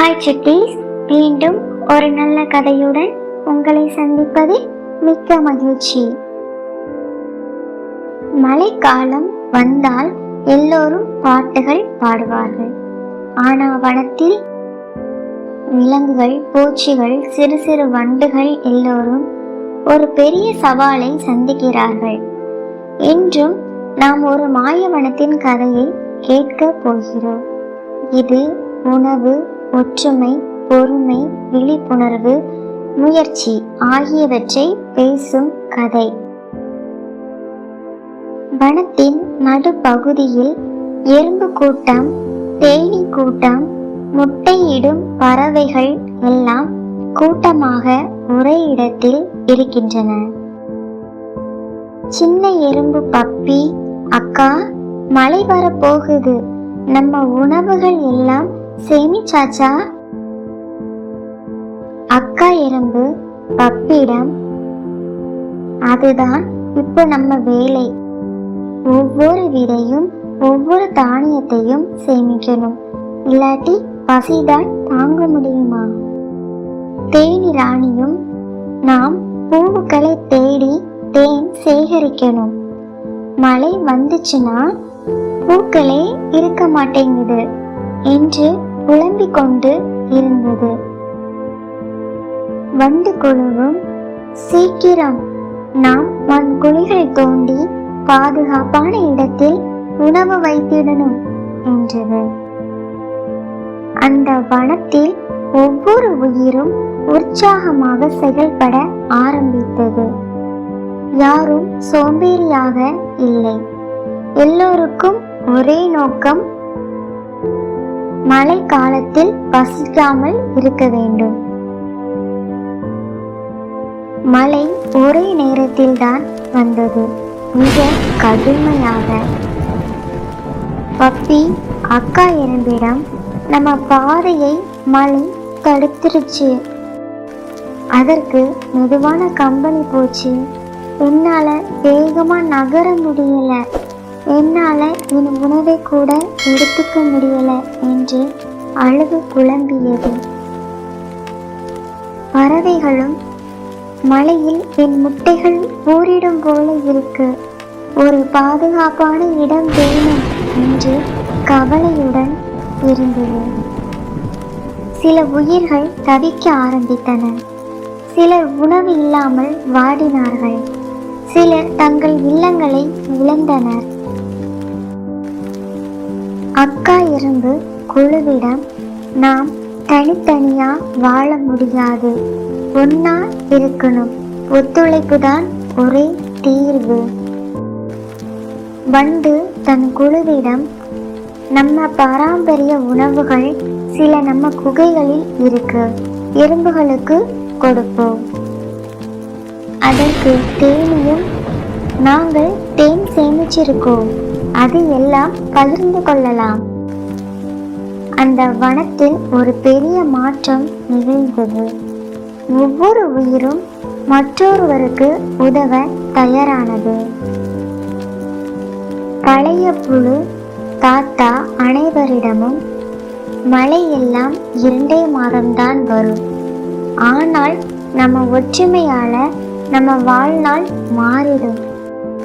Hi சுட்டீஸ் மீண்டும் ஒரு நல்ல கதையுடன் உங்களை சந்திப்பது மிக்க மகிழ்ச்சி. மழைக்காலம் வந்தால் எல்லோரும் பாட்டுகள் பாடுவார்கள். ஆனா வனத்தில் விலங்குகள் பூச்சிகள் சிறு சிறு வண்டுகள் எல்லோரும் ஒரு பெரிய சவாலை சந்திக்கிறார்கள். இன்றும் நாம் ஒரு மாயவனத்தின் கதையை கேட்க போகிறோம். இது உணவு ஒற்றுமை பொறுமை விழிப்புணர்வு முயற்சி ஆகியவற்றை பேசும் கதை. வனத்தின் நடுப்பகுதியில் எறும்பு கூட்டம் தேனீ கூட்டம் முட்டையிடும் பறவைகள் எல்லாம் கூட்டமாக ஒரே இடத்தில் இருக்கின்றன. சின்ன எறும்பு பப்பி அக்கா மழை வரப்போகுது. நம்ம உணவுகள் எல்லாம் சேமிச்சாச்சா அக்கா எறும்பு பப்பிடம். அதுதான் இப்போ நம்ம வேலை. ஒவ்வொரு விதையும் ஒவ்வொரு தானியத்தையும் சேமிக்கணும். இல்லாட்டி பசிதான் தாங்க முடியுமா? தேனி ராணியும் நாம் பூவுக்களை தேடி தேன் சேகரிக்கணும். மழை வந்துச்சுன்னா பூக்களே இருக்க மாட்டேங்குது என்று புலம்பிக் கொண்டு இருந்தது. வண்டு குழுவும் சீக்கிரம் நாம் மண் குழிகள் தோண்டி பாதுகாப்பான இடத்தில் உணவு வைத்திடணும் என்றது. அந்த வனத்தில் ஒவ்வொரு உயிரும் உற்சாகமாக செயல்பட ஆரம்பித்தது. யாரும் சோம்பேறியாக இல்லை. எல்லோருக்கும் ஒரே நோக்கம் மழை காலத்தில் பசிக்காமல் இருக்க வேண்டும். மழை ஒரே நேரத்தில் தான் வந்தது. மிக கடுமையாக. பப்பி அக்கா இரும்பிடம் நம்ம பாதையை மழை தடுத்துருச்சு. அதற்கு மெதுவான கம்பளி போச்சு. என்னால வேகமா நகர முடியல. என்னால என் உணவை கூட எடுத்துக்க முடியல என்று அழுது குழம்பியது பறவைகளும் மலையில் என் முட்டைகள் ஊறிடும் போல இருக்கு. ஒரு பாதுகாப்பான இடம் வேணும் என்று கவலையுடன் இருந்தது. சில உயிர்கள் தவிக்க ஆரம்பித்தன. சிலர் உணவு இல்லாமல் வாடினார்கள். சிலர் தங்கள் இல்லங்களை இழந்தனர். அக்கா இரும்பு குழுவிடம் நாம் தனித்தனியா வாழ முடியாது. ஒன்னா இருக்கணும். ஒத்துழைப்பு தான் ஒரே தீர்வு. வண்டு தன் குழுவிடம் நம்ம பாரம்பரிய உணவுகள் சில நம்ம குகைகளில் இருக்கு. எறும்புகளுக்கு கொடுப்போம். அதற்கு தேனியும் நாங்கள் தேன் சேமிச்சிருக்கோம். அது எல்லாம் பகிர்ந்து கொள்ளலாம். அந்த வனத்தில் ஒரு பெரிய மாற்றம் நிகழ்ந்தது. ஒவ்வொரு உயிரும் மற்றொருவருக்கு உதவ தயாரானது. பழைய புழு தாத்தா அனைவரிடமும் மழை எல்லாம் இரண்டே மாதம்தான் வரும். ஆனால் நம்ம ஒற்றுமையால நம்ம வாழ்நாள் மாறிடும்.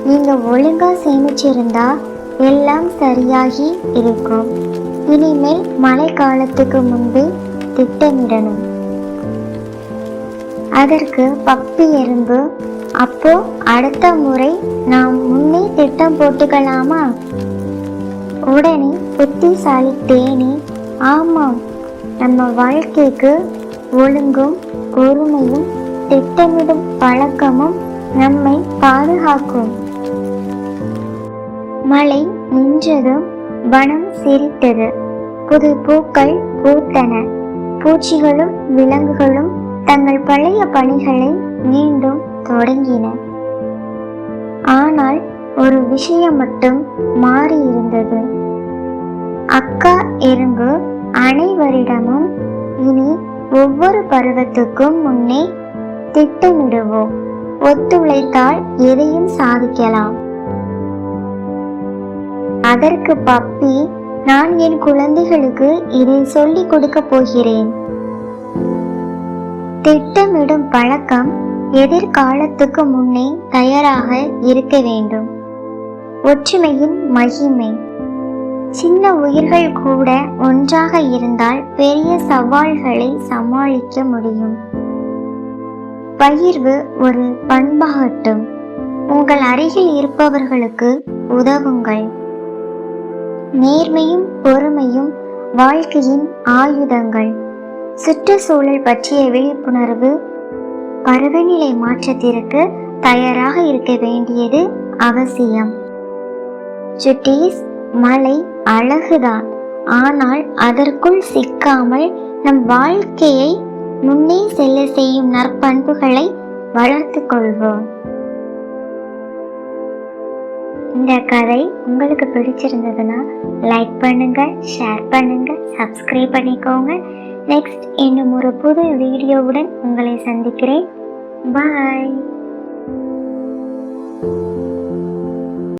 நீங்க ஒழுங்கா சேமிச்சிருந்தா எல்லாம் சரியாகி இருக்கும். இனிமேல் மழை காலத்துக்கு முன்பே திட்டமிடணும். அதற்கு பப்பி எறும்பு அப்போ அடுத்த முறை நாம் முன்னே திட்டம் போட்டுக்கலாமா? உடனே புத்திசாலி தேனி ஆமாம் நம்ம வாழ்க்கைக்கு ஒழுங்கும் பொறுமையும் திட்டமிடும் பழக்கமும் நம்மை பாதுகாக்கும். மழை நின்றதும் வனம் சிரித்தது. புது பூக்கள் பூத்தன. பூச்சிகளும் விலங்குகளும் தங்கள் பழைய பணிகளை மீண்டும் தொடங்கின. ஆனால் ஒரு விஷயம் மட்டும் மாறி இருந்தது அக்கா எறும்பு அனைவரிடமும் இனி ஒவ்வொரு பருவத்துக்கும் முன்னே திட்டமிடுவோம் ஒத்துழைத்தால் எதையும் சாதிக்கலாம். அதற்கு பப்பி நான் என் குழந்தைகளுக்கு இதை சொல்லிக் கொடுக்க போகிறேன். திட்டமிடும் பழக்கம் எதிர்காலத்துக்கு முன்னே தயாராக இருக்க வேண்டும். ஒற்றுமையின் மகிமை. சின்ன உயிர்கள் கூட ஒன்றாக இருந்தால் பெரிய சவால்களை சமாளிக்க முடியும். பகிர்வு ஒரு பண்பாகட்டும். உங்கள் அருகில் இருப்பவர்களுக்கு உதவுங்கள். நேர்மையும் பொறுமையும் வாழ்க்கையின் ஆயுதங்கள். சுற்றுச்சூழல் பற்றிய விழிப்புணர்வு பருவநிலை மாற்றத்திற்கு தயாராக இருக்க வேண்டியது அவசியம். சுட்டீஸ் மலை அழகுதான். ஆனால் அதற்குள் சிக்காமல் நம் வாழ்க்கையை முன்னே செல்ல செய்யும் நற்பண்புகளை வளர்த்து கொள்வோம். இந்த கதை உங்களுக்கு பிடிச்சிருந்ததுன்னா லைக் பண்ணுங்க ஷேர் பண்ணுங்க சப்ஸ்கிரைப் பண்ணிக்கோங்க. நெக்ஸ்ட் இன்னும் ஒரு புது வீடியோவுடன் உங்களை சந்திக்கிறேன். பாய்